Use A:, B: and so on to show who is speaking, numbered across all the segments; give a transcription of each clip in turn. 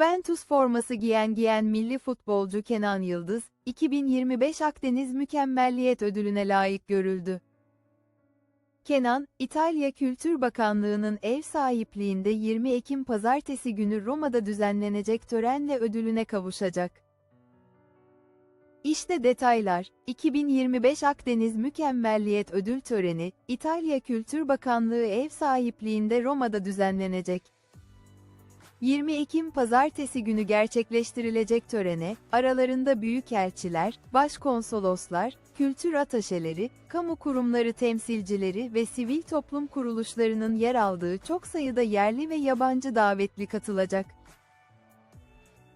A: Juventus forması giyen giyen milli futbolcu Kenan Yıldız, 2025 Akdeniz Mükemmelliyet Ödülüne layık görüldü. Kenan, İtalya Kültür Bakanlığı'nın ev sahipliğinde 20 Ekim Pazartesi günü Roma'da düzenlenecek törenle ödülüne kavuşacak. İşte detaylar, 2025 Akdeniz Mükemmelliyet Ödül Töreni, İtalya Kültür Bakanlığı ev sahipliğinde Roma'da düzenlenecek. 20 Ekim Pazartesi günü gerçekleştirilecek törene, aralarında büyükelçiler, başkonsoloslar, kültür ataşeleri, kamu kurumları temsilcileri ve sivil toplum kuruluşlarının yer aldığı çok sayıda yerli ve yabancı davetli katılacak.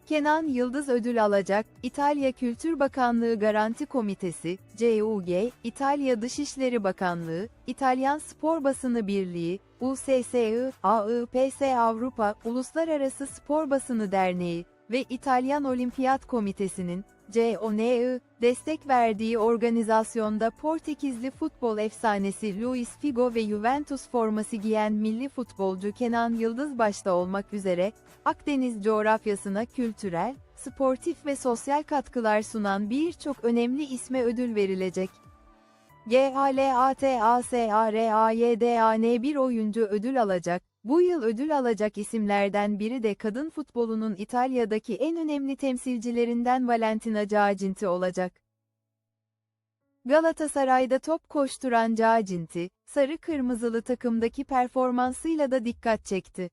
A: Kenan Yıldız ödül alacak, İtalya Kültür Bakanlığı Garanti Komitesi, CUG, İtalya Dışişleri Bakanlığı, İtalyan Spor Basını Birliği, USSI, AIPS Avrupa Uluslararası Spor Basını Derneği ve İtalyan Olimpiyat Komitesi'nin, CONI, destek verdiği organizasyonda Portekizli futbol efsanesi Luis Figo ve Juventus forması giyen milli futbolcu Kenan Yıldız başta olmak üzere, Akdeniz coğrafyasına kültürel, sportif ve sosyal katkılar sunan birçok önemli isme ödül verilecek. GALATASARAYDAN bir oyuncu ödül alacak. Bu yıl ödül alacak isimlerden biri de kadın futbolunun İtalya'daki en önemli temsilcilerinden Valentina Giacinti olacak. Galatasaray'da top koşturan Giacinti, sarı kırmızılı takımdaki performansıyla da dikkat çekti.